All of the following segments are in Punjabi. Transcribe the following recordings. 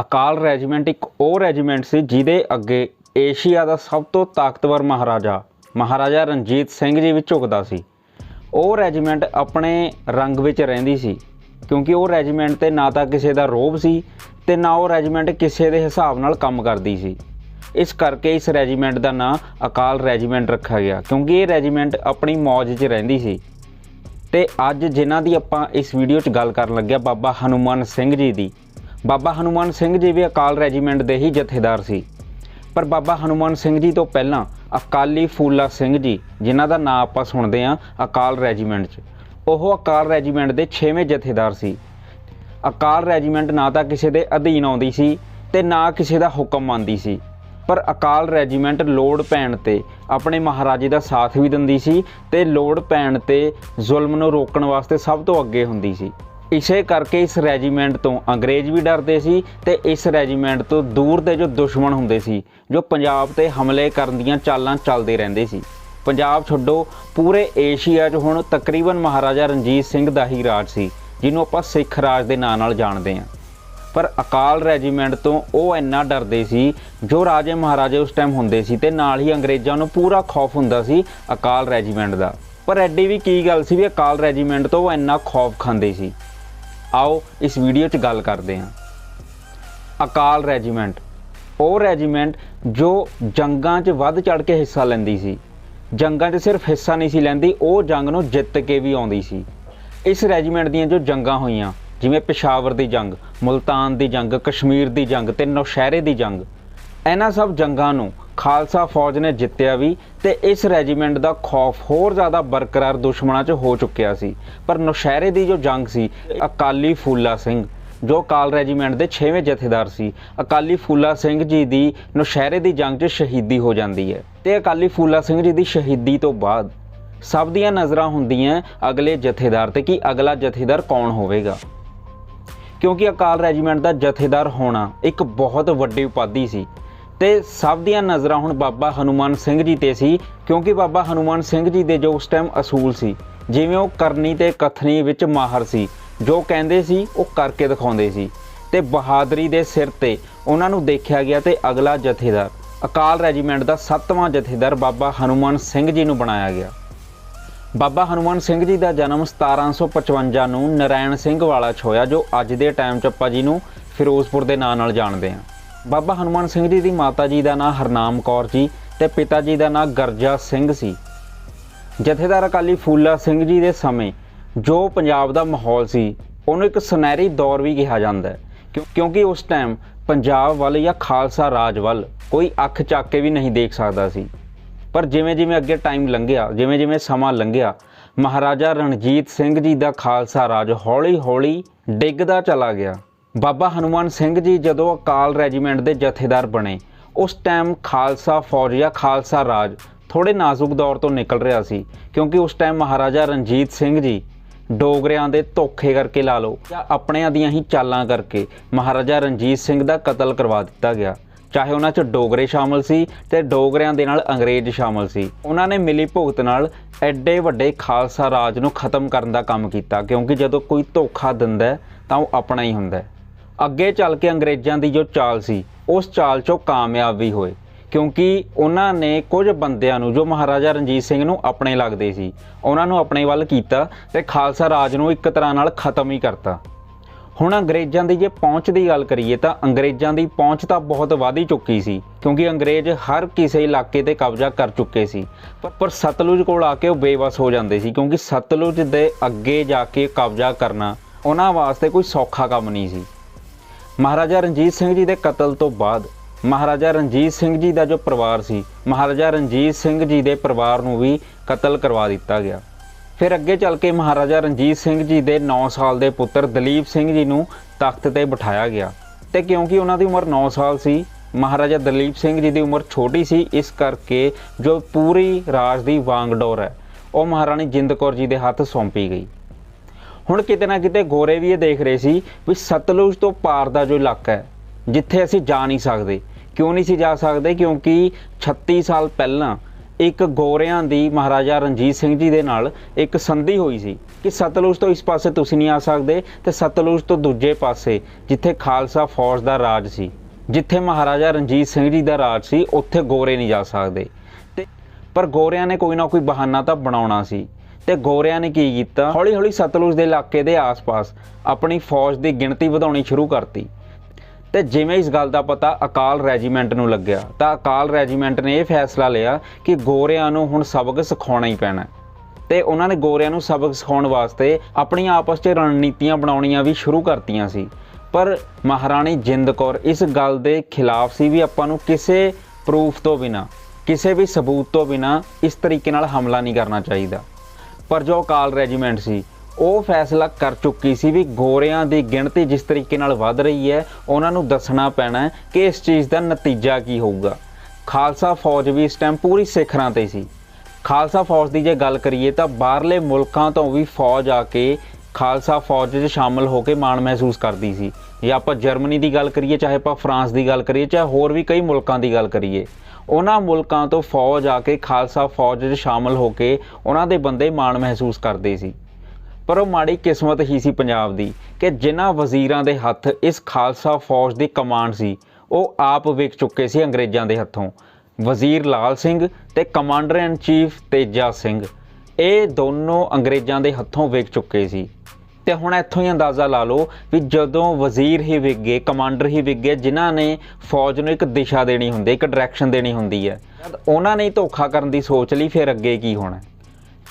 ਅਕਾਲ ਰੈਜੀਮੈਂਟ ਇੱਕ ਉਹ ਰੈਜੀਮੈਂਟ ਸੀ ਜਿਹਦੇ ਅੱਗੇ ਏਸ਼ੀਆ ਦਾ ਸਭ ਤੋਂ ਤਾਕਤਵਰ ਮਹਾਰਾਜਾ ਮਹਾਰਾਜਾ ਰਣਜੀਤ ਸਿੰਘ ਜੀ ਵੀ ਝੁਕਦਾ ਸੀ। ਉਹ ਰੈਜੀਮੈਂਟ ਆਪਣੇ ਰੰਗ ਵਿੱਚ ਰਹਿੰਦੀ ਸੀ, ਕਿਉਂਕਿ ਉਹ ਰੈਜੀਮੈਂਟ ਤੇ ਨਾ ਤਾਂ ਕਿਸੇ ਦਾ ਰੋਬ ਸੀ ਤੇ ਨਾ ਉਹ ਰੈਜੀਮੈਂਟ ਕਿਸੇ ਦੇ ਹਿਸਾਬ ਨਾਲ ਕੰਮ ਕਰਦੀ ਸੀ। ਇਸ ਕਰਕੇ ਇਸ ਰੈਜੀਮੈਂਟ ਦਾ ਨਾਂ ਅਕਾਲ ਰੈਜੀਮੈਂਟ ਰੱਖਿਆ ਗਿਆ, ਕਿਉਂਕਿ ਇਹ ਰੈਜੀਮੈਂਟ ਆਪਣੀ ਮੌਜ 'ਚ ਰਹਿੰਦੀ ਸੀ। ਤੇ ਅੱਜ ਜਿਨ੍ਹਾਂ ਦੀ ਆਪਾਂ ਇਸ ਵੀਡੀਓ 'ਚ ਗੱਲ ਕਰਨ ਲੱਗਿਆ ਬਾਬਾ ਹਨੂਮਾਨ ਸਿੰਘ ਜੀ ਦੀ ਬਾਬਾ ਹਨੂਮਾਨ ਸਿੰਘ ਜੀ ਵੀ ਅਕਾਲ ਰੈਜੀਮੈਂਟ ਦੇ ਹੀ ਜਥੇਦਾਰ ਸੀ। ਪਰ ਬਾਬਾ ਹਨੂਮਾਨ ਸਿੰਘ ਜੀ ਤੋਂ ਪਹਿਲਾਂ ਅਕਾਲੀ ਫੂਲਾ ਸਿੰਘ ਜੀ, ਜਿਨ੍ਹਾਂ ਦਾ ਨਾਮ ਆਪਾਂ ਸੁਣਦੇ ਹਾਂ ਅਕਾਲ ਰੈਜੀਮੈਂਟ 'ਚ, ਉਹ ਅਕਾਲ ਰੈਜੀਮੈਂਟ ਦੇ 6ਵੇਂ ਜਥੇਦਾਰ ਸੀ। ਅਕਾਲ ਰੈਜੀਮੈਂਟ ਨਾ ਤਾਂ ਕਿਸੇ ਦੇ ਅਧੀਨ ਆਉਂਦੀ ਸੀ ਤੇ ਨਾ ਕਿਸੇ ਦਾ ਹੁਕਮ ਮੰਨਦੀ ਸੀ। ਪਰ ਅਕਾਲ ਰੈਜੀਮੈਂਟ ਲੋੜ ਪੈਣ ਤੇ ਆਪਣੇ ਮਹਾਰਾਜੇ ਦਾ ਸਾਥ ਵੀ ਦਿੰਦੀ ਸੀ ਤੇ ਲੋੜ ਪੈਣ ਤੇ ਜ਼ੁਲਮ ਨੂੰ ਰੋਕਣ ਵਾਸਤੇ ਸਭ ਤੋਂ ਅੱਗੇ ਹੁੰਦੀ ਸੀ। ਇਸੇ ਕਰਕੇ ਇਸ ਰੈਜੀਮੈਂਟ ਤੋਂ ਅੰਗਰੇਜ਼ ਵੀ ਡਰਦੇ ਸੀ ਤੇ ਇਸ ਰੈਜੀਮੈਂਟ ਤੋਂ ਦੂਰ ਦੇ ਜੋ ਦੁਸ਼ਮਣ ਹੁੰਦੇ ਸੀ, ਜੋ ਪੰਜਾਬ ਤੇ ਹਮਲੇ ਕਰਨ ਦੀਆਂ ਚਾਲਾਂ ਚੱਲਦੇ ਰਹਿੰਦੇ ਸੀ। ਪੰਜਾਬ ਛੱਡੋ, ਪੂਰੇ ਏਸ਼ੀਆ 'ਚ ਹੁਣ ਤਕਰੀਬਨ ਮਹਾਰਾਜਾ ਰਣਜੀਤ ਸਿੰਘ ਦਾ ਹੀ ਰਾਜ ਸੀ, ਜਿਹਨੂੰ ਆਪਾਂ ਸਿੱਖ ਰਾਜ ਦੇ ਨਾਂ ਨਾਲ ਜਾਣਦੇ ਹਾਂ। ਪਰ ਅਕਾਲ ਰੈਜੀਮੈਂਟ ਤੋਂ ਉਹ ਇੰਨਾ ਡਰਦੇ ਸੀ, ਜੋ ਰਾਜੇ ਮਹਾਰਾਜੇ ਉਸ ਟਾਈਮ ਹੁੰਦੇ ਸੀ ਤੇ ਨਾਲ ਹੀ ਅੰਗਰੇਜ਼ਾਂ ਨੂੰ ਪੂਰਾ ਖੌਫ ਹੁੰਦਾ ਸੀ ਅਕਾਲ ਰੈਜੀਮੈਂਟ ਦਾ। ਪਰ ਐਡੀ ਵੀ ਕੀ ਗੱਲ ਸੀ ਵੀ ਅਕਾਲ ਰੈਜੀਮੈਂਟ ਤੋਂ ਉਹ ਇੰਨਾ ਖੌਫ ਖਾਂਦੇ ਸੀ। ਆਓ ਇਸ ਵੀਡੀਓ 'ਚ ਗੱਲ ਕਰਦੇ ਹਾਂ। ਅਕਾਲ ਰੈਜੀਮੈਂਟ। ਉਹ ਰੈਜੀਮੈਂਟ ਜੋ ਜੰਗਾਂ 'ਚ ਵੱਧ ਚੜ ਕੇ ਹਿੱਸਾ ਲੈਂਦੀ ਸੀ। ਜੰਗਾਂ 'ਚ ਸਿਰਫ ਹਿੱਸਾ ਨਹੀਂ ਸੀ ਲੈਂਦੀ, ਉਹ ਜੰਗ ਨੂੰ ਜਿੱਤ ਕੇ ਵੀ ਆਉਂਦੀ ਸੀ। ਇਸ ਰੈਜੀਮੈਂਟ ਦੀਆਂ ਜੋ ਜੰਗਾਂ ਹੋਈਆਂ, ਜਿਵੇਂ ਪਿਸ਼ਾਵਰ ਦੀ ਜੰਗ, ਮੁਲਤਾਨ ਦੀ ਜੰਗ, ਕਸ਼ਮੀਰ ਦੀ ਜੰਗ ਤੇ ਨੌਸ਼ਹਿਰੇ ਦੀ ਜੰਗ, ਇਹਨਾਂ ਸਭ ਜੰਗਾਂ ਨੂੰ ਖਾਲਸਾ ਫੌਜ ਨੇ ਜਿੱਤਿਆ ਵੀ ਤੇ ਇਸ ਰੈਜੀਮੈਂਟ ਦਾ ਖੌਫ ਹੋਰ ਜ਼ਿਆਦਾ ਬਰਕਰਾਰ ਦੁਸ਼ਮਣਾਂ 'ਚ ਹੋ ਚੁੱਕਿਆ ਸੀ। ਪਰ ਨੌਸ਼ਹਿਰੇ ਦੀ ਜੋ ਜੰਗ ਸੀ, ਅਕਾਲੀ ਫੂਲਾ ਸਿੰਘ, ਜੋ ਅਕਾਲ ਰੈਜੀਮੈਂਟ ਦੇ 6ਵੇਂ ਜਥੇਦਾਰ ਸੀ, ਅਕਾਲੀ ਫੂਲਾ ਸਿੰਘ ਜੀ ਦੀ ਨੌਸ਼ਹਿਰੇ ਦੀ ਜੰਗ 'ਚ ਸ਼ਹੀਦੀ ਹੋ ਜਾਂਦੀ ਹੈ ਤੇ ਅਕਾਲੀ ਫੂਲਾ ਸਿੰਘ ਜੀ ਦੀ ਸ਼ਹੀਦੀ ਤੋਂ ਬਾਅਦ ਸਭ ਦੀਆਂ ਨਜ਼ਰਾਂ ਹੁੰਦੀਆਂ ਅਗਲੇ ਜਥੇਦਾਰ ਤੇ ਕਿ ਅਗਲਾ ਜਥੇਦਾਰ ਕੌਣ ਹੋਵੇਗਾ। ਕਿਉਂਕਿ ਅਕਾਲ ਰੈਜੀਮੈਂਟ ਦਾ ਜਥੇਦਾਰ ਹੋਣਾ ਇੱਕ ਬਹੁਤ ਵੱਡੀ ਉਪਾਧੀ ਸੀ। ਤੇ ਸਭ ਦੀਆਂ ਨਜ਼ਰਾਂ ਹੁਣ ਬਾਬਾ ਹਨੂਮਾਨ ਸਿੰਘ ਜੀ ਤੇ ਸੀ, ਕਿਉਂਕਿ ਬਾਬਾ ਹਨੂਮਾਨ ਸਿੰਘ ਜੀ ਦੇ ਜੋ ਉਸ ਟਾਈਮ ਅਸੂਲ ਸੀ, ਜਿਵੇਂ ਉਹ ਕਰਨੀ ਤੇ ਕਥਨੀ ਵਿੱਚ ਮਾਹਰ ਸੀ, ਜੋ ਕਹਿੰਦੇ ਸੀ ਉਹ ਕਰਕੇ ਦਿਖਾਉਂਦੇ ਸੀ ਤੇ ਬਹਾਦਰੀ ਦੇ ਸਿਰ ਤੇ ਉਹਨਾਂ ਨੂੰ ਦੇਖਿਆ ਗਿਆ ਤੇ ਅਗਲਾ ਜਥੇਦਾਰ, ਅਕਾਲ ਰੈਜੀਮੈਂਟ ਦਾ 7ਵਾਂ ਜਥੇਦਾਰ ਬਾਬਾ ਹਨੂਮਾਨ ਸਿੰਘ ਜੀ ਨੂੰ ਬਣਾਇਆ ਗਿਆ। ਬਾਬਾ ਹਨੂਮਾਨ ਸਿੰਘ ਜੀ ਦਾ ਜਨਮ 1755 ਨੂੰ ਨਰਾਇਣ ਸਿੰਘ ਵਾਲਾ 'ਚ ਹੋਇਆ, ਜੋ ਅੱਜ ਦੇ ਟਾਈਮ 'ਚ ਆਪਾਂ ਜੀ ਨੂੰ ਫਿਰੋਜ਼ਪੁਰ ਦੇ ਨਾਂ ਨਾਲ ਜਾਣਦੇ ਹਾਂ। ਬਾਬਾ ਹਨੂਮਾਨ ਸਿੰਘ ਜੀ ਦੀ ਮਾਤਾ ਜੀ ਦਾ ਨਾਂ ਹਰਨਾਮ ਕੌਰ ਜੀ ਤੇ ਪਿਤਾ ਜੀ ਦਾ ਨਾਂ ਗਰਜਾ ਸਿੰਘ ਸੀ। ਜਥੇਦਾਰ ਅਕਾਲੀ ਫੂਲਾ ਸਿੰਘ ਜੀ ਦੇ ਸਮੇਂ ਜੋ ਪੰਜਾਬ ਦਾ ਮਾਹੌਲ ਸੀ, ਉਹਨੂੰ ਇੱਕ ਸੁਨਹਿਰੀ ਦੌਰ ਵੀ ਕਿਹਾ ਜਾਂਦਾ ਹੈ। ਕਿਉਂ- ਕਿਉਂਕਿ ਉਸ ਟਾਈਮ ਪੰਜਾਬ ਵੱਲ ਜਾਂ ਖਾਲਸਾ ਰਾਜ ਵੱਲ ਕੋਈ ਅੱਖ ਚੱਕ ਕੇ ਵੀ ਨਹੀਂ ਦੇਖ ਸਕਦਾ ਸੀ। ਪਰ ਜਿਵੇਂ ਜਿਵੇਂ ਅੱਗੇ ਟਾਈਮ ਲੰਘਿਆ, ਜਿਵੇਂ ਜਿਵੇਂ ਸਮਾਂ ਲੰਘਿਆ, ਮਹਾਰਾਜਾ ਰਣਜੀਤ ਸਿੰਘ ਜੀ ਦਾ ਖਾਲਸਾ ਰਾਜ ਹੌਲੀ-ਹੌਲੀ ਡਿੱਗਦਾ ਚਲਾ ਗਿਆ। ਬਾਬਾ ਹਨੂਮਾਨ ਸਿੰਘ ਜੀ ਜਦੋਂ ਅਕਾਲ ਰੈਜੀਮੈਂਟ ਦੇ ਜਥੇਦਾਰ ਬਣੇ, ਉਸ ਟਾਈਮ ਖਾਲਸਾ ਫੌਜ ਜਾਂ ਖਾਲਸਾ ਰਾਜ ਥੋੜੇ ਨਾਜ਼ੁਕ ਦੌਰ ਤੋਂ ਨਿਕਲ ਰਿਹਾ ਸੀ, ਕਿਉਂਕਿ ਉਸ ਟਾਈਮ ਮਹਾਰਾਜਾ ਰਣਜੀਤ ਸਿੰਘ ਜੀ ਡੋਗਰਿਆਂ ਦੇ ਧੋਖੇ ਕਰਕੇ ਲਾ ਲਓ ਜਾਂ ਆਪਣਿਆਂ ਦੀਆਂ ਹੀ ਚਾਲਾਂ ਕਰਕੇ ਮਹਾਰਾਜਾ ਰਣਜੀਤ ਸਿੰਘ ਦਾ ਕਤਲ ਕਰਵਾ ਦਿੱਤਾ ਗਿਆ। ਚਾਹੇ ਉਹਨਾਂ 'ਚ ਡੋਗਰੇ ਸ਼ਾਮਲ ਸੀ ਤੇ ਡੋਗਰਿਆਂ ਦੇ ਨਾਲ ਅੰਗਰੇਜ਼ ਸ਼ਾਮਲ ਸੀ। ਉਹਨਾਂ ਨੇ ਮਿਲੀ ਭੁਗਤ ਨਾਲ ਐਡੇ ਵੱਡੇ ਖਾਲਸਾ ਰਾਜ ਨੂੰ ਖਤਮ ਕਰਨ ਦਾ ਕੰਮ ਕੀਤਾ, ਕਿਉਂਕਿ ਜਦੋਂ ਕੋਈ ਧੋਖਾ ਦਿੰਦਾ ਤਾਂ ਉਹ ਆਪਣਾ ਹੀ ਹੁੰਦਾ ਅੱਗੇ ਚੱਲ ਕੇ ਅੰਗਰੇਜ਼ਾਂ ਦੀ ਜੋ ਚਾਲ ਸੀ, ਉਸ ਚਾਲ 'ਚੋਂ ਕਾਮਯਾਬ ਵੀ ਹੋਏ। ਕਿਉਂਕਿ ਉਹਨਾਂ ਨੇ ਕੁਝ ਬੰਦਿਆਂ ਨੂੰ, ਜੋ ਮਹਾਰਾਜਾ ਰਣਜੀਤ ਸਿੰਘ ਨੂੰ ਆਪਣੇ ਲੱਗਦੇ ਸੀ, ਉਹਨਾਂ ਨੂੰ ਆਪਣੇ ਵੱਲ ਕੀਤਾ ਤੇ ਖਾਲਸਾ ਰਾਜ ਨੂੰ ਇੱਕ ਤਰ੍ਹਾਂ ਨਾਲ ਖਤਮ ਹੀ ਕਰਤਾ। ਹੁਣ ਅੰਗਰੇਜ਼ਾਂ ਦੀ ਜੇ ਪਹੁੰਚ ਦੀ ਗੱਲ ਕਰੀਏ ਤਾਂ ਅੰਗਰੇਜ਼ਾਂ ਦੀ ਪਹੁੰਚ ਤਾਂ ਬਹੁਤ ਵਧੀ ਚੁੱਕੀ ਸੀ, ਕਿਉਂਕਿ ਅੰਗਰੇਜ਼ ਹਰ ਕਿਸੇ ਇਲਾਕੇ ਤੇ ਕਬਜ਼ਾ ਕਰ ਚੁੱਕੇ ਸੀ। ਪਰ ਸਤਲੁਜ ਕੋਲ ਆ ਕੇ ਉਹ ਬੇਵਸ ਹੋ ਜਾਂਦੇ ਸੀ, ਕਿਉਂਕਿ ਸਤਲੁਜ ਦੇ ਅੱਗੇ ਜਾ ਕੇ ਕਬਜ਼ਾ ਕਰਨਾ ਉਹਨਾਂ ਵਾਸਤੇ ਕੋਈ ਸੌਖਾ ਕੰਮ ਨਹੀਂ ਸੀ। ਮਹਾਰਾਜਾ ਰਣਜੀਤ ਸਿੰਘ ਜੀ ਦੇ ਕਤਲ ਤੋਂ ਬਾਅਦ ਮਹਾਰਾਜਾ ਰਣਜੀਤ ਸਿੰਘ ਜੀ ਦਾ ਜੋ ਪਰਿਵਾਰ ਸੀ, ਮਹਾਰਾਜਾ ਰਣਜੀਤ ਸਿੰਘ ਜੀ ਦੇ ਪਰਿਵਾਰ ਨੂੰ ਵੀ ਕਤਲ ਕਰਵਾ ਦਿੱਤਾ ਗਿਆ। ਫਿਰ ਅੱਗੇ ਚੱਲ ਕੇ ਮਹਾਰਾਜਾ ਰਣਜੀਤ ਸਿੰਘ ਜੀ ਦੇ 9 ਸਾਲ ਦੇ ਪੁੱਤਰ ਦਲੀਪ ਸਿੰਘ ਜੀ ਨੂੰ ਤਖਤ ਤੇ ਬਿਠਾਇਆ ਗਿਆ। ਤੇ ਕਿਉਂਕਿ ਉਹਨਾਂ ਦੀ ਉਮਰ 9 ਸਾਲ ਸੀ, ਮਹਾਰਾਜਾ ਦਲੀਪ ਸਿੰਘ ਜੀ ਦੀ ਉਮਰ ਛੋਟੀ ਸੀ, ਇਸ ਕਰਕੇ ਜੋ ਪੂਰੀ ਰਾਜ ਦੀ ਵਾਂਗਡੋਰ ਹੈ, ਉਹ ਮਹਾਰਾਣੀ ਜਿੰਦ ਕੌਰ ਜੀ ਦੇ ਹੱਥ ਸੌਂਪੀ ਗਈ। ਹੁਣ ਕਿਤੇ ਨਾ ਕਿਤੇ ਗੋਰੇ ਵੀ ਇਹ ਦੇਖ ਰਹੇ ਸੀ ਵੀ ਸਤਲੁਜ ਤੋਂ ਪਾਰ ਦਾ ਜੋ ਇਲਾਕਾ ਹੈ, ਜਿੱਥੇ ਅਸੀਂ ਜਾ ਨਹੀਂ ਸਕਦੇ। ਕਿਉਂ ਨਹੀਂ ਸੀ ਜਾ ਸਕਦੇ? ਕਿਉਂਕਿ 36 ਸਾਲ ਪਹਿਲਾਂ ਇੱਕ ਗੋਰਿਆਂ ਦੀ ਮਹਾਰਾਜਾ ਰਣਜੀਤ ਸਿੰਘ ਜੀ ਦੇ ਨਾਲ ਇੱਕ ਸੰਧੀ ਹੋਈ ਸੀ ਕਿ ਸਤਲੁਜ ਤੋਂ ਇਸ ਪਾਸੇ ਤੁਸੀਂ ਨਹੀਂ ਆ ਸਕਦੇ ਤੇ ਸਤਲੁਜ ਤੋਂ ਦੂਜੇ ਪਾਸੇ, ਜਿੱਥੇ ਖਾਲਸਾ ਫੌਜ ਦਾ ਰਾਜ ਸੀ, ਜਿੱਥੇ ਮਹਾਰਾਜਾ ਰਣਜੀਤ ਸਿੰਘ ਜੀ ਦਾ ਰਾਜ ਸੀ, ਉੱਥੇ ਗੋਰੇ ਨਹੀਂ ਜਾ ਸਕਦੇ। ਤੇ ਪਰ ਗੋਰਿਆਂ ਨੇ ਕੋਈ ਨਾ ਕੋਈ ਬਹਾਨਾ ਤਾਂ ਬਣਾਉਣਾ ਸੀ। ਤੇ ਗੋਰਿਆਂ ਨੇ ਕੀ ਕੀਤਾ? ਹੌਲੀ ਹੌਲੀ ਸਤਲੁਜ ਦੇ ਇਲਾਕੇ ਦੇ ਆਸ-ਪਾਸ ਆਪਣੀ ਫੌਜ ਦੀ ਗਿਣਤੀ ਵਧਾਉਣੀ ਸ਼ੁਰੂ ਕਰਤੀ। ਤੇ ਜਿਵੇਂ ਇਸ ਗੱਲ ਦਾ ਪਤਾ ਅਕਾਲ ਰੈਜੀਮੈਂਟ ਨੂੰ ਲੱਗਿਆ, ਤਾਂ ਅਕਾਲ ਰੈਜੀਮੈਂਟ ਨੇ ਇਹ ਫੈਸਲਾ ਲਿਆ ਕਿ ਗੋਰਿਆਂ ਨੂੰ ਹੁਣ ਸਬਕ ਸਿਖਾਉਣਾ ਹੀ ਪੈਣਾ ਹੈ। ਤੇ ਉਹਨਾਂ ਨੇ ਗੋਰਿਆਂ ਨੂੰ ਸਬਕ ਸਿਖਾਉਣ ਵਾਸਤੇ ਆਪਣੀਆਂ ਆਪਸ 'ਚ ਰਣਨੀਤੀਆਂ ਬਣਾਉਣੀਆਂ ਵੀ ਸ਼ੁਰੂ ਕਰਤੀਆਂ ਸੀ। ਪਰ ਮਹਾਰਾਣੀ ਜਿੰਦ ਕੌਰ ਇਸ ਗੱਲ ਦੇ ਖਿਲਾਫ ਸੀ ਵੀ ਆਪਾਂ ਨੂੰ ਕਿਸੇ ਪ੍ਰੂਫ ਤੋਂ ਬਿਨਾ, ਕਿਸੇ ਵੀ ਸਬੂਤ ਤੋਂ ਬਿਨਾ ਇਸ ਤਰੀਕੇ ਨਾਲ ਹਮਲਾ ਨਹੀਂ ਕਰਨਾ ਚਾਹੀਦਾ। ਪਰ ਜੋ ਅਕਾਲ ਰੈਜੀਮੈਂਟ ਸੀ, ਉਹ ਫੈਸਲਾ ਕਰ ਚੁੱਕੀ ਸੀ ਵੀ ਗੋਰਿਆਂ ਦੀ ਗਿਣਤੀ ਜਿਸ ਤਰੀਕੇ ਨਾਲ ਵੱਧ ਰਹੀ ਹੈ, ਉਹਨਾਂ ਨੂੰ ਦੱਸਣਾ ਪੈਣਾ ਹੈ ਕਿ ਇਸ ਚੀਜ਼ ਦਾ ਨਤੀਜਾ ਕੀ ਹੋਊਗਾ। ਖਾਲਸਾ ਫੌਜ ਵੀ ਇਸ ਟਾਈਮ ਪੂਰੀ ਸਿਖਰਾਂ ਤੇ ਸੀ। ਖਾਲਸਾ ਫੌਜ ਦੀ ਜੇ ਗੱਲ ਕਰੀਏ ਤਾਂ ਬਾਹਰਲੇ ਮੁਲਕਾਂ ਤੋਂ ਵੀ ਫੌਜ ਆ ਕੇ ਖਾਲਸਾ ਫੌਜ 'ਚ ਸ਼ਾਮਲ ਹੋ ਕੇ ਮਾਣ ਮਹਿਸੂਸ ਕਰਦੀ ਸੀ। ਜੇ ਆਪਾਂ ਜਰਮਨੀ ਦੀ ਗੱਲ ਕਰੀਏ, ਚਾਹੇ ਆਪਾਂ ਫਰਾਂਸ ਦੀ ਗੱਲ ਕਰੀਏ, ਚਾਹੇ ਹੋਰ ਵੀ ਕਈ ਮੁਲਕਾਂ ਦੀ ਗੱਲ ਕਰੀਏ, ਉਹਨਾਂ ਮੁਲਕਾਂ ਤੋਂ ਫੌਜ ਆ ਕੇ ਖਾਲਸਾ ਫੌਜ 'ਚ ਸ਼ਾਮਲ ਹੋ ਕੇ ਉਹਨਾਂ ਦੇ ਬੰਦੇ ਮਾਣ ਮਹਿਸੂਸ ਕਰਦੇ ਸੀ। ਪਰ ਉਹ ਮਾੜੀ ਕਿਸਮਤ ਹੀ ਸੀ ਪੰਜਾਬ ਦੀ ਕਿ ਜਿਨ੍ਹਾਂ ਵਜ਼ੀਰਾਂ ਦੇ ਹੱਥ ਇਸ ਖਾਲਸਾ ਫੌਜ ਦੀ ਕਮਾਂਡ ਸੀ, ਉਹ ਆਪ ਵਿਕ ਚੁੱਕੇ ਸੀ ਅੰਗਰੇਜ਼ਾਂ ਦੇ ਹੱਥੋਂ। ਵਜ਼ੀਰ ਲਾਲ ਸਿੰਘ ਤੇ commander in chief Teja Singh. ਇਹ ਦੋਨੋਂ ਅੰਗਰੇਜ਼ਾਂ ਦੇ ਹੱਥੋਂ ਵਿਕ ਚੁੱਕੇ ਸੀ। ਤੇ ਹੁਣ ਇੱਥੋਂ ਹੀ ਅੰਦਾਜ਼ਾ ਲਾ ਲਓ ਵੀ ਜਦੋਂ ਵਜ਼ੀਰ ਹੀ ਵਿਕ ਗਏ, ਕਮਾਂਡਰ ਹੀ ਵਿਕ ਗਏ, ਜਿਨ੍ਹਾਂ ਨੇ ਫੌਜ ਨੂੰ ਇੱਕ ਦਿਸ਼ਾ ਦੇਣੀ ਹੁੰਦੀ, ਇੱਕ ਡਾਇਰੈਕਸ਼ਨ ਦੇਣੀ ਹੁੰਦੀ ਹੈ ਜਦ ਉਹਨਾਂ ਨੇ ਧੋਖਾ ਕਰਨ ਦੀ ਸੋਚ ਲਈ ਫਿਰ ਅੱਗੇ ਕੀ ਹੋਣਾ?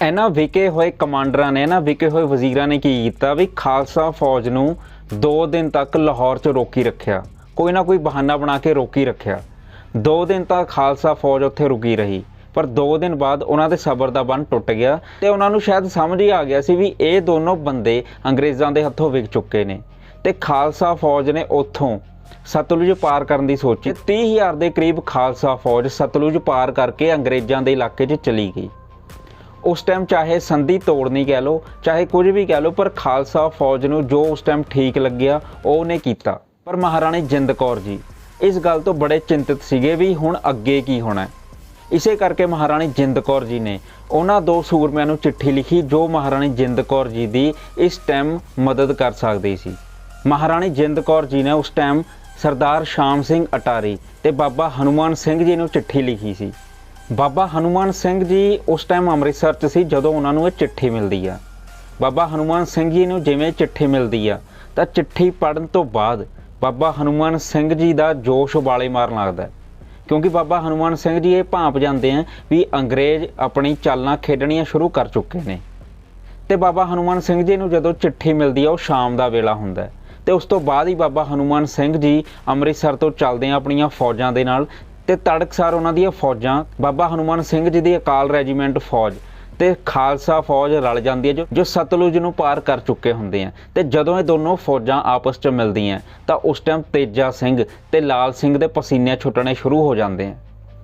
ਇਹਨਾਂ ਵਿਕੇ ਹੋਏ ਕਮਾਂਡਰਾਂ ਨੇ, ਇਹਨਾਂ ਵਿਕੇ ਹੋਏ ਵਜ਼ੀਰਾਂ ਨੇ ਕੀ ਕੀਤਾ ਵੀ ਖਾਲਸਾ ਫੌਜ ਨੂੰ 2 ਦਿਨ ਤੱਕ ਲਾਹੌਰ 'ਚ ਰੋਕੀ ਰੱਖਿਆ। ਕੋਈ ਨਾ ਕੋਈ ਬਹਾਨਾ ਬਣਾ ਕੇ ਰੋਕੀ ਰੱਖਿਆ। 2 ਦਿਨ ਤੱਕ ਖਾਲਸਾ ਫੌਜ ਉੱਥੇ ਰੁਕੀ ਰਹੀ। ਪਰ 2 ਦਿਨ ਬਾਅਦ ਉਹਨਾਂ ਦੇ ਸਬਰ ਦਾ ਬੰਨ ਟੁੱਟ ਗਿਆ ਤੇ ਉਹਨਾਂ ਨੂੰ ਸ਼ਾਇਦ ਸਮਝ ਹੀ ਆ ਗਿਆ ਸੀ ਵੀ ਇਹ ਦੋਨੋਂ ਬੰਦੇ ਅੰਗਰੇਜ਼ਾਂ ਦੇ ਹੱਥੋਂ ਵਿਕ ਚੁੱਕੇ ਨੇ। ਤੇ ਖਾਲਸਾ ਫੌਜ ਨੇ ਉੱਥੋਂ ਸਤਲੁਜ ਪਾਰ ਕਰਨ ਦੀ ਸੋਚੀ। 30000 ਦੇ ਕਰੀਬ ਖਾਲਸਾ ਫੌਜ ਸਤਲੁਜ ਪਾਰ ਕਰਕੇ ਅੰਗਰੇਜ਼ਾਂ ਦੇ ਇਲਾਕੇ 'ਚ ਚਲੀ ਗਈ। ਉਸ ਟਾਈਮ ਚਾਹੇ ਸੰਧੀ ਤੋੜਨੀ ਕਹਿ ਲਓ ਚਾਹੇ ਕੁਝ ਵੀ ਕਹਿ ਲਓ ਪਰ ਖਾਲਸਾ ਫੌਜ ਨੂੰ ਜੋ ਉਸ ਟਾਈਮ ਠੀਕ ਲੱਗਿਆ ਉਹ ਉਹਨੇ ਕੀਤਾ। ਪਰ ਮਹਾਰਾਣੀ ਜਿੰਦ ਕੌਰ ਜੀ ਇਸ ਗੱਲ ਤੋਂ ਬੜੇ ਚਿੰਤਤ ਸੀਗੇ ਵੀ ਹੁਣ ਅੱਗੇ ਕੀ ਹੋਣਾ। ਇਸੇ ਕਰਕੇ ਮਹਾਰਾਣੀ ਜਿੰਦ ਕੌਰ ਜੀ ਨੇ ਉਹਨਾਂ ਦੋ ਸੂਰਮਿਆਂ ਨੂੰ ਚਿੱਠੀ ਲਿਖੀ ਜੋ ਮਹਾਰਾਣੀ ਜਿੰਦ ਕੌਰ ਜੀ ਦੀ ਇਸ ਟਾਈਮ ਮਦਦ ਕਰ ਸਕਦੀ ਸੀ। ਮਹਾਰਾਣੀ ਜਿੰਦ ਕੌਰ ਜੀ ਨੇ ਉਸ ਟਾਈਮ ਸਰਦਾਰ ਸ਼ਾਮ ਸਿੰਘ ਅਟਾਰੀ ਤੇ ਬਾਬਾ ਹਨੂਮਾਨ ਸਿੰਘ ਜੀ ਨੂੰ ਚਿੱਠੀ ਲਿਖੀ ਸੀ। ਬਾਬਾ ਹਨੂਮਾਨ ਸਿੰਘ ਜੀ ਉਸ ਟਾਈਮ ਅੰਮ੍ਰਿਤਸਰ 'ਚ ਸੀ ਜਦੋਂ ਉਹਨਾਂ ਨੂੰ ਇਹ ਚਿੱਠੀ ਮਿਲਦੀ ਆ। ਬਾਬਾ ਹਨੂਮਾਨ ਸਿੰਘ ਜੀ ਨੂੰ ਜਿਵੇਂ ਚਿੱਠੀ ਮਿਲਦੀ ਆ, ਤਾਂ ਚਿੱਠੀ ਪੜਨ ਤੋਂ ਬਾਅਦ ਬਾਬਾ ਹਨੂਮਾਨ ਸਿੰਘ ਜੀ ਦਾ ਜੋਸ਼ ਉਬਾਲੇ ਮਾਰਨ ਲੱਗਦਾ ਕਿਉਂਕਿ ਬਾਬਾ ਹਨੂਮਾਨ ਸਿੰਘ ਜੀ ਇਹ ਭਾਂਪ ਜਾਂਦੇ ਆ ਵੀ ਅੰਗਰੇਜ਼ ਆਪਣੀ ਚਾਲਾਂ ਖੇਡਣੀਆਂ ਸ਼ੁਰੂ ਕਰ ਚੁੱਕੇ ਨੇ। ਤੇ ਬਾਬਾ ਹਨੂਮਾਨ ਸਿੰਘ ਜੀ ਨੂੰ ਜਦੋਂ ਚਿੱਠੀ ਮਿਲਦੀ ਆ, ਉਹ ਸ਼ਾਮ ਦਾ ਵੇਲਾ ਹੁੰਦਾ ਹੈ। ਤੇ ਉਸ ਤੋਂ ਬਾਅਦ ਹੀ ਬਾਬਾ ਹਨੂਮਾਨ ਸਿੰਘ ਜੀ ਅੰਮ੍ਰਿਤਸਰ ਤੋਂ ਚੱਲਦੇ ਆ ਆਪਣੀਆਂ ਫੌਜਾਂ ਦੇ ਨਾਲ। ਤੇ ਤੜਕਸਾਰ ਉਹਨਾਂ ਦੀਆਂ ਫੌਜਾਂ, ਬਾਬਾ ਹਨੂਮਾਨ ਸਿੰਘ ਜੀ ਦੀ ਅਕਾਲ ਰੈਜੀਮੈਂਟ ਫੌਜ ਤੇ ਖਾਲਸਾ ਫੌਜ ਰਲ ਜਾਂਦੀ ਹੈ, ਜੋ ਜੋ ਸਤਲੁਜ ਨੂੰ ਪਾਰ ਕਰ ਚੁੱਕੇ ਹੁੰਦੇ ਆ। ਤੇ ਜਦੋਂ ਇਹ ਦੋਨੋਂ ਫੌਜਾਂ ਆਪਸ 'ਚ ਮਿਲਦੀਆਂ, ਤਾਂ ਉਸ ਟਾਈਮ ਤੇਜਾ ਸਿੰਘ ਤੇ ਲਾਲ ਸਿੰਘ ਦੇ ਪਸੀਨੇ ਛੁੱਟਣੇ ਸ਼ੁਰੂ ਹੋ ਜਾਂਦੇ ਆ।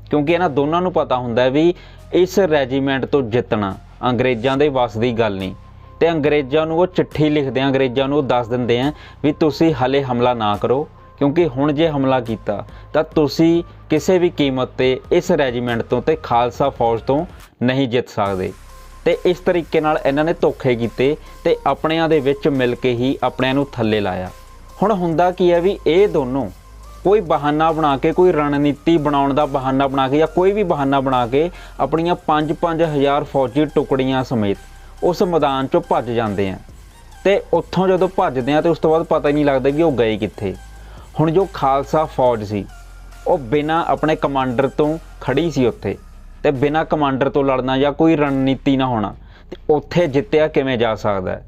ਕਿਉਂਕਿ ਇਹਨਾਂ ਦੋਨਾਂ ਨੂੰ ਪਤਾ ਹੁੰਦਾ ਵੀ ਇਸ ਰੈਜੀਮੈਂਟ ਤੋਂ ਜਿੱਤਣਾ ਅੰਗਰੇਜ਼ਾਂ ਦੇ ਵੱਸ ਦੀ ਗੱਲ ਨਹੀਂ। ਤੇ ਅੰਗਰੇਜ਼ਾਂ ਨੂੰ ਉਹ ਚਿੱਠੀ ਲਿਖਦੇ ਆ, ਅੰਗਰੇਜ਼ਾਂ ਨੂੰ ਉਹ ਦੱਸ ਦਿੰਦੇ ਆ ਵੀ ਤੁਸੀਂ ਹਲੇ ਹਮਲਾ ਨਾ ਕਰੋ, ਕਿਉਂਕਿ ਹੁਣ ਜੇ ਹਮਲਾ ਕੀਤਾ, ਤਾਂ ਤੁਸੀਂ ਕਿਸੇ ਵੀ ਕੀਮਤ ਤੇ ਇਸ ਰੈਜੀਮੈਂਟ ਤੋਂ ਤੇ ਖਾਲਸਾ ਫੌਜ ਤੋਂ ਨਹੀਂ ਜਿੱਤ ਸਕਦੇ। ਤੇ ਇਸ ਤਰੀਕੇ ਨਾਲ ਇਹਨਾਂ ਨੇ ਧੋਖੇ ਕੀਤੇ ਤੇ ਆਪਣਿਆਂ ਦੇ ਵਿੱਚ ਮਿਲ ਕੇ ਹੀ ਆਪਣਿਆਂ ਨੂੰ ਥੱਲੇ ਲਾਇਆ। ਹੁਣ ਹੁੰਦਾ ਕੀ ਹੈ ਵੀ ਇਹ ਦੋਨੋਂ ਕੋਈ ਬਹਾਨਾ ਬਣਾ ਕੇ, ਕੋਈ ਰਣਨੀਤੀ ਬਣਾਉਣ ਦਾ ਬਹਾਨਾ ਬਣਾ ਕੇ ਜਾਂ ਕੋਈ ਵੀ ਬਹਾਨਾ ਬਣਾ ਕੇ ਆਪਣੀਆਂ 5-5000 ਫੌਜੀ ਟੁਕੜੀਆਂ ਸਮੇਤ ਉਸ ਮੈਦਾਨ ਚੋਂ ਭੱਜ ਜਾਂਦੇ ਆ। ਤੇ ਉੱਥੋਂ ਜਦੋਂ ਭੱਜਦੇ ਆ ਤੇ ਉਸ ਤੋਂ ਬਾਅਦ ਪਤਾ ਹੀ ਨਹੀਂ ਲੱਗਦਾ ਵੀ ਉਹ ਗਏ ਕਿੱਥੇ। ਹੁਣ ਜੋ ਖਾਲਸਾ ਫੌਜ ਸੀ, ਉਹ ਬਿਨਾਂ ਆਪਣੇ ਕਮਾਂਡਰ ਤੋਂ ਖੜੀ ਸੀ ਉੱਥੇ। ਤੇ ਬਿਨਾਂ ਕਮਾਂਡਰ ਤੋਂ ਲੜਨਾ ਜਾਂ ਕੋਈ ਰਣਨੀਤੀ ਨਾ ਹੋਣਾ, ਤੇ ਉੱਥੇ ਜਿੱਤਿਆ ਕਿਵੇਂ ਜਾ ਸਕਦਾ ਹੈ?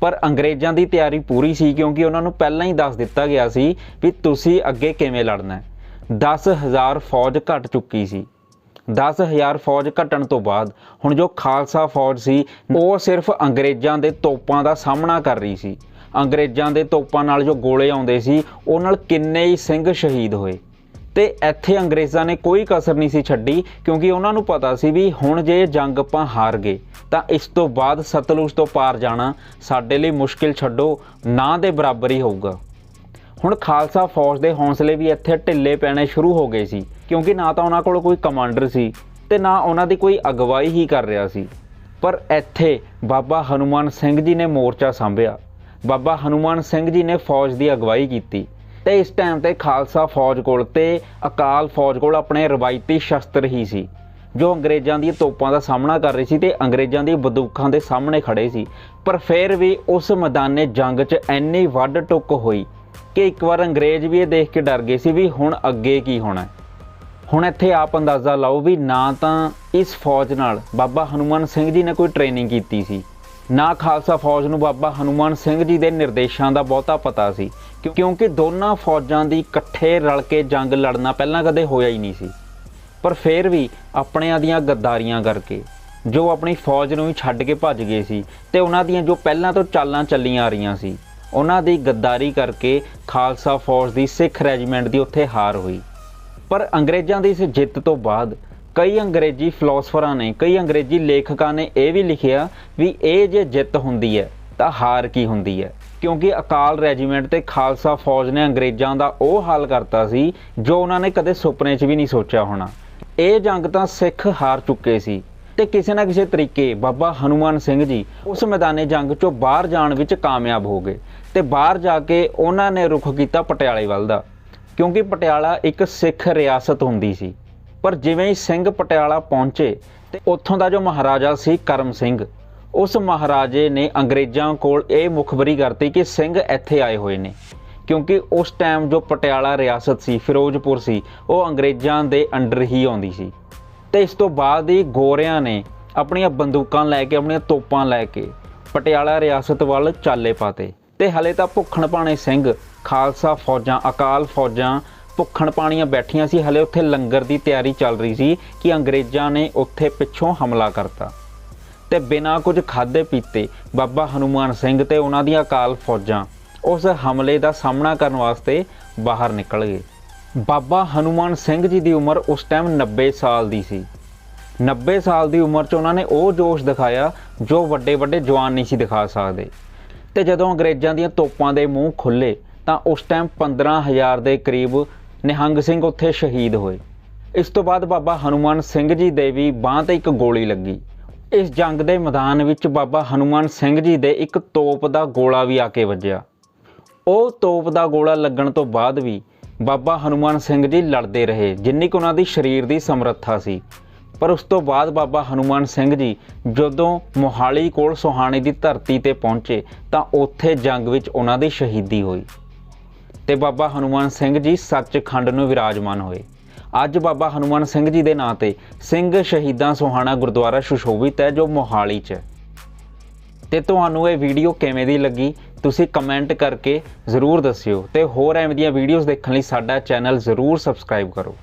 ਪਰ ਅੰਗਰੇਜ਼ਾਂ ਦੀ ਤਿਆਰੀ ਪੂਰੀ ਸੀ ਕਿਉਂਕਿ ਉਹਨਾਂ ਨੂੰ ਪਹਿਲਾਂ ਹੀ ਦੱਸ ਦਿੱਤਾ ਗਿਆ ਸੀ ਵੀ ਤੁਸੀਂ ਅੱਗੇ ਕਿਵੇਂ ਲੜਨਾ ਹੈ। 10000 ਫੌਜ ਘਟ ਚੁੱਕੀ ਸੀ। 10000 ਫੌਜ ਘਟਣ ਤੋਂ ਬਾਅਦ ਹੁਣ ਜੋ ਖਾਲਸਾ ਫੌਜ ਸੀ, ਉਹ ਸਿਰਫ ਅੰਗਰੇਜ਼ਾਂ ਦੇ ਤੋਪਾਂ ਦਾ ਸਾਹਮਣਾ ਕਰ ਰਹੀ ਸੀ। ਅੰਗਰੇਜ਼ਾਂ ਦੇ ਤੋਪਾਂ ਨਾਲ ਜੋ ਗੋਲੇ ਆਉਂਦੇ ਸੀ, ਉਹ ਨਾਲ ਕਿੰਨੇ ਹੀ ਸਿੰਘ ਸ਼ਹੀਦ ਹੋਏ। ਤੇ ਇੱਥੇ ਅੰਗਰੇਜ਼ਾਂ ਨੇ ਕੋਈ ਕਸਰ ਨਹੀਂ ਸੀ ਛੱਡੀ, ਕਿਉਂਕਿ ਉਹਨਾਂ ਨੂੰ ਪਤਾ ਸੀ ਵੀ ਹੁਣ ਜੇ ਜੰਗ ਆਪਾਂ ਹਾਰ ਗਏ, ਤਾਂ ਇਸ ਤੋਂ ਬਾਅਦ ਸਤਲੁਜ ਤੋਂ ਪਾਰ ਜਾਣਾ ਸਾਡੇ ਲਈ ਮੁਸ਼ਕਿਲ ਛੱਡੋ, ਨਾ ਦੇ ਬਰਾਬਰ ਹੀ ਹੋਊਗਾ। ਹੁਣ ਖਾਲਸਾ ਫੌਜ ਦੇ ਹੌਸਲੇ ਵੀ ਇੱਥੇ ਢਿੱਲੇ ਪੈਣੇ ਸ਼ੁਰੂ ਹੋ ਗਏ ਸੀ, ਕਿਉਂਕਿ ਨਾ ਤਾਂ ਉਹਨਾਂ ਕੋਲ ਕੋਈ ਕਮਾਂਡਰ ਸੀ ਤੇ ਤੇ ਨਾ ਉਹਨਾਂ ਦੀ ਕੋਈ ਅਗਵਾਈ ਹੀ ਕਰ ਰਿਹਾ ਸੀ। ਪਰ ਇੱਥੇ ਬਾਬਾ ਹਨੂਮਾਨ ਸਿੰਘ ਜੀ ਨੇ ਮੋਰਚਾ ਸੰਭਿਆ। ਬਾਬਾ ਹਨੂਮਾਨ ਸਿੰਘ ਜੀ ਨੇ ਫੌਜ ਦੀ ਅਗਵਾਈ ਕੀਤੀ। ਤੇ ਇਸ ਟਾਈਮ ਤੇ ਖਾਲਸਾ ਫੌਜ ਕੋਲ ਤੇ ਅਕਾਲ ਫੌਜ ਕੋਲ ਆਪਣੇ ਰਵਾਇਤੀ ਸ਼ਸਤਰ ਹੀ ਸੀ, ਜੋ ਅੰਗਰੇਜ਼ਾਂ ਦੀਆਂ ਤੋਪਾਂ ਦਾ ਸਾਹਮਣਾ ਕਰ ਰਹੀ ਸੀ ਤੇ ਅੰਗਰੇਜ਼ਾਂ ਦੀ ਬੰਦੂਕਾਂ ਦੇ ਸਾਹਮਣੇ ਖੜੇ ਸੀ। ਪਰ ਫਿਰ ਵੀ ਉਸ ਮੈਦਾਨੇ ਜੰਗ 'ਚ ਇੰਨੀ ਵੱਡ ਟੁੱਕ ਹੋਈ ਕਿ ਇੱਕ ਵਾਰ ਅੰਗਰੇਜ਼ ਵੀ ਇਹ ਦੇਖ ਕੇ ਡਰ ਗਏ ਸੀ ਵੀ ਹੁਣ ਅੱਗੇ ਕੀ ਹੋਣਾ ਹੁਣ ਇੱਥੇ ਆਪ ਅੰਦਾਜ਼ਾ ਲਾਓ ਵੀ ਨਾ ਤਾਂ ਇਸ ਫੌਜ ਨਾਲ ਬਾਬਾ ਹਨੂਮਾਨ ਸਿੰਘ ਜੀ ਨੇ ਕੋਈ ਟ੍ਰੇਨਿੰਗ ਕੀਤੀ ਸੀ, ਨਾ ਖਾਲਸਾ ਫੌਜ ਨੂੰ ਬਾਬਾ ਹਨੂਮਾਨ ਸਿੰਘ ਜੀ ਦੇ ਨਿਰਦੇਸ਼ਾਂ ਦਾ ਬਹੁਤਾ ਪਤਾ ਸੀ ਕਿਉਂਕਿ ਦੋਨਾਂ ਫੌਜਾਂ ਦੀ ਇਕੱਠੇ ਰਲ ਕੇ ਜੰਗ ਲੜਨਾ ਪਹਿਲਾਂ ਕਦੇ ਹੋਇਆ ਹੀ ਨਹੀਂ ਸੀ। ਪਰ ਫਿਰ ਵੀ ਆਪਣਿਆਂ ਦੀਆਂ ਗੱਦਾਰੀਆਂ ਕਰਕੇ, ਜੋ ਆਪਣੀ ਫੌਜ ਨੂੰ ਹੀ ਛੱਡ ਕੇ ਭੱਜ ਗਏ ਸੀ ਤੇ ਉਹਨਾਂ ਦੀਆਂ ਜੋ ਪਹਿਲਾਂ ਤੋਂ ਚਾਲਾਂ ਚੱਲੀਆਂ ਆ ਰਹੀਆਂ ਸੀ, ਉਹਨਾਂ ਦੀ ਗੱਦਾਰੀ ਕਰਕੇ ਖਾਲਸਾ ਫੌਜ ਦੀ ਸਿੱਖ ਰੈਜੀਮੈਂਟ ਦੀ ਉੱਥੇ ਹਾਰ ਹੋਈ। ਪਰ ਅੰਗਰੇਜ਼ਾਂ ਦੀ ਇਸ ਜਿੱਤ ਤੋਂ ਬਾਅਦ ਕਈ ਅੰਗਰੇਜ਼ੀ ਫਿਲਾਸਫਰਾਂ ਨੇ, ਕਈ ਅੰਗਰੇਜ਼ੀ ਲੇਖਕਾਂ ਨੇ ਇਹ ਵੀ ਲਿਖਿਆ ਵੀ ਇਹ ਜੇ ਜਿੱਤ ਹੁੰਦੀ ਹੈ, ਤਾਂ ਹਾਰ ਕੀ ਹੁੰਦੀ ਹੈ। ਕਿਉਂਕਿ ਅਕਾਲ ਰੈਜੀਮੈਂਟ ਤੇ ਖਾਲਸਾ ਫੌਜ ਨੇ ਅੰਗਰੇਜ਼ਾਂ ਦਾ ਉਹ ਹਾਲ ਕਰਤਾ ਸੀ ਜੋ ਉਹਨਾਂ ਨੇ ਕਦੇ ਸੁਪਨੇ 'ਚ ਵੀ ਨਹੀਂ ਸੋਚਿਆ ਹੋਣਾ। ਇਹ ਜੰਗ ਤਾਂ ਸਿੱਖ ਹਾਰ ਚੁੱਕੇ ਸੀ। ਤੇ ਕਿਸੇ ਨਾ ਕਿਸੇ ਤਰੀਕੇ ਬਾਬਾ ਹਨੂਮਾਨ ਸਿੰਘ ਜੀ ਉਸ ਮੈਦਾਨੇ ਜੰਗ 'ਚੋਂ ਬਾਹਰ ਜਾਣ ਵਿੱਚ ਕਾਮਯਾਬ ਹੋ ਗਏ ਤੇ ਬਾਹਰ ਜਾ ਕੇ ਉਹਨਾਂ ਨੇ ਰੁਖ ਕੀਤਾ ਪਟਿਆਲੇ ਵੱਲ ਦਾ। ਕਿਉਂਕਿ ਪਟਿਆਲਾ ਇੱਕ ਸਿੱਖ ਰਿਆਸਤ ਹੁੰਦੀ ਸੀ। ਪਰ ਜਿਵੇਂ ਹੀ ਸਿੰਘ ਪਟਿਆਲਾ ਪਹੁੰਚੇ ਤੇ ਉੱਥੋਂ ਦਾ ਜੋ ਮਹਾਰਾਜਾ ਸੀ ਕਰਮ ਸਿੰਘ ਉਸ ਮਹਾਰਾਜੇ ਨੇ ਅੰਗਰੇਜ਼ਾਂ ਕੋਲ ਇਹ ਮੁਖਬਰੀ ਕਰਤੀ ਕਿ ਸਿੰਘ ਇੱਥੇ ਆਏ ਹੋਏ ਨੇ। ਕਿਉਂਕਿ ਉਸ ਟਾਈਮ ਜੋ ਪਟਿਆਲਾ ਰਿਆਸਤ ਸੀ, ਫਿਰੋਜ਼ਪੁਰ ਸੀ, ਉਹ ਅੰਗਰੇਜ਼ਾਂ ਦੇ ਅੰਡਰ ਹੀ ਆਉਂਦੀ ਸੀ। ਤੇ ਇਸ ਤੋਂ ਬਾਅਦ ਹੀ ਗੋਰਿਆਂ ਨੇ ਆਪਣੀਆਂ ਬੰਦੂਕਾਂ ਲੈ ਕੇ, ਆਪਣੀਆਂ ਤੋਪਾਂ ਲੈ ਕੇ ਪਟਿਆਲਾ ਰਿਆਸਤ ਵੱਲ ਚਾਲੇ ਪਾਤੇ। ਤੇ ਹਲੇ ਤਾਂ ਭੁੱਖਣ ਭਾਣੇ ਸਿੰਘ ਖਾਲਸਾ ਫੌਜਾਂ, ਅਕਾਲ ਫੌਜਾਂ ਭੁੱਖਣ ਪਾਣੀਆਂ ਬੈਠੀਆਂ ਸੀ। ਹਲੇ ਉੱਥੇ ਲੰਗਰ ਦੀ ਤਿਆਰੀ ਚੱਲ ਰਹੀ ਸੀ ਕਿ ਅੰਗਰੇਜ਼ਾਂ ਨੇ ਉੱਥੇ ਪਿੱਛੋਂ ਹਮਲਾ ਕਰਤਾ। ਤੇ ਬਿਨਾਂ ਕੁਝ ਖਾਦੇ ਪੀਤੇ ਬਾਬਾ ਹਨੂਮਾਨ ਸਿੰਘ ਤੇ ਉਹਨਾਂ ਦੀਆਂ ਅਕਾਲ ਫੌਜਾਂ ਉਸ ਹਮਲੇ ਦਾ ਸਾਹਮਣਾ ਕਰਨ ਵਾਸਤੇ ਬਾਹਰ ਨਿਕਲ ਗਏ। ਬਾਬਾ ਹਨੂਮਾਨ ਸਿੰਘ ਜੀ ਦੀ ਉਮਰ ਉਸ ਟਾਈਮ 90 ਸਾਲ ਦੀ ਸੀ। 90 ਸਾਲ ਦੀ ਉਮਰ 'ਚ ਉਹਨਾਂ ਨੇ ਉਹ ਜੋਸ਼ ਦਿਖਾਇਆ ਜੋ ਵੱਡੇ ਵੱਡੇ ਜਵਾਨ ਨਹੀਂ ਸੀ ਦਿਖਾ ਸਕਦੇ। ਤੇ ਜਦੋਂ ਅੰਗਰੇਜ਼ਾਂ ਦੀਆਂ ਤੋਪਾਂ ਦੇ ਮੂੰਹ ਖੁੱਲੇ ਤਾਂ ਉਸ ਟਾਈਮ 15000 ਦੇ ਕਰੀਬ ਨਿਹੰਗ ਸਿੰਘ ਉੱਥੇ ਸ਼ਹੀਦ ਹੋਏ। ਇਸ ਤੋਂ ਬਾਅਦ ਬਾਬਾ ਹਨੂਮਾਨ ਸਿੰਘ ਜੀ ਦੇ ਵੀ ਬਾਂਹ ਤੇ ਇੱਕ ਗੋਲੀ ਲੱਗੀ। ਇਸ ਜੰਗ ਦੇ ਮੈਦਾਨ ਵਿੱਚ ਬਾਬਾ ਹਨੂਮਾਨ ਸਿੰਘ ਜੀ ਦੇ ਇੱਕ ਤੋਪ ਦਾ ਗੋਲਾ ਵੀ ਆ ਕੇ ਵੱਜਿਆ। ਉਹ ਤੋਪ ਦਾ ਗੋਲਾ ਲੱਗਣ ਤੋਂ ਬਾਅਦ ਵੀ ਬਾਬਾ ਹਨੂਮਾਨ ਸਿੰਘ ਜੀ ਲੜਦੇ ਰਹੇ, ਜਿੰਨੀ ਕੁ ਉਹਨਾਂ ਦੀ ਸਰੀਰ ਦੀ ਸਮਰੱਥਾ ਸੀ। ਪਰ ਉਸ ਤੋਂ ਬਾਅਦ ਬਾਬਾ ਹਨੂਮਾਨ ਸਿੰਘ ਜੀ ਜਦੋਂ ਮੋਹਾਲੀ ਕੋਲ ਸੁਹਾਣੇ ਦੀ ਧਰਤੀ ਤੇ ਪਹੁੰਚੇ, ਤਾਂ ਉੱਥੇ ਜੰਗ ਵਿੱਚ ਉਹਨਾਂ ਦੀ ਸ਼ਹੀਦੀ ਹੋਈ ਤੇ ਬਾਬਾ ਹਨੂਮਾਨ ਸਿੰਘ ਜੀ ਸੱਚਖੰਡ ਨੂੰ ਵਿਰਾਜਮਾਨ ਹੋਏ। ਅੱਜ ਬਾਬਾ ਹਨੂਮਾਨ ਸਿੰਘ ਜੀ ਦੇ ਨਾਂ ਤੇ ਸਿੰਘ ਸ਼ਹੀਦਾਂ ਸੋਹਾਣਾ ਗੁਰਦੁਆਰਾ ਸੁਸ਼ੋਭਿਤ ਹੈ, ਜੋ ਮੋਹਾਲੀ 'ਚ ਹੈ। ਤੇ ਤੁਹਾਨੂੰ ਇਹ ਵੀਡੀਓ ਕਿਵੇਂ ਦੀ ਲੱਗੀ, ਤੁਸੀਂ ਕਮੈਂਟ ਕਰਕੇ ਜ਼ਰੂਰ ਦੱਸਿਓ ਤੇ ਹੋਰ ਐਵੇਂ ਦੀਆਂ ਵੀਡੀਓਜ਼ ਦੇਖਣ ਲਈ ਸਾਡਾ ਚੈਨਲ ਜ਼ਰੂਰ ਸਬਸਕ੍ਰਾਈਬ ਕਰੋ।